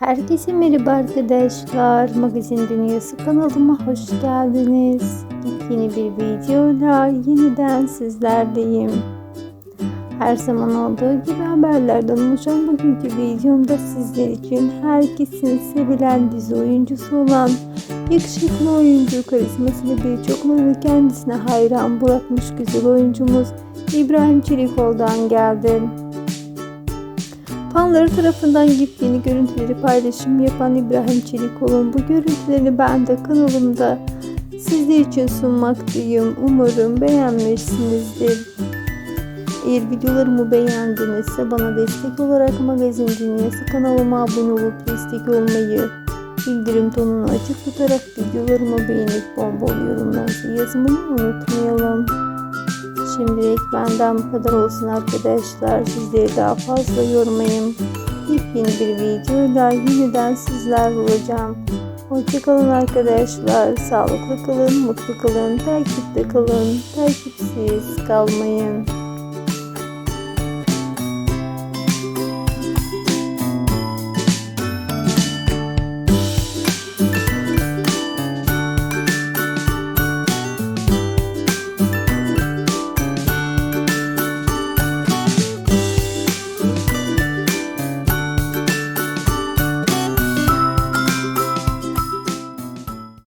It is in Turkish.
Herkese merhaba arkadaşlar. Magazin Dünyası kanalıma hoş geldiniz. Yeni bir videoyla yeniden sizlerdeyim. Her zaman olduğu gibi haberlerden oluşan bugünkü videomda sizler için herkesin sevilen dizi oyuncusu olan yakışıklı oyuncu karizmasıyla birçoklarını kendisine hayran bırakmış güzel oyuncumuz İbrahim Çelikoğlu'dan geldi. Fanları tarafından yepyeni görüntüleri paylaşım yapan İbrahim Çelikoğlu'nun bu görüntülerini ben de kanalımda sizler için sunmaktayım. Umarım beğenmişsinizdir. Eğer videolarımı beğendinizse bana destek olarak Magazin Dünyası kanalıma abone olup destek olmayı, bildirim tonunu açık tutarak videolarımı beğenip bol bol yorumlarınızı yazmayı unutmayalım. Şimdilik benden bu kadar olsun arkadaşlar. Sizleri daha fazla yormayayım. Yepyeni bir videoyla yeniden sizler olacağım. Hoşçakalın arkadaşlar. Sağlıklı kalın, mutlu kalın, takipte kalın, takipsiz kalmayın.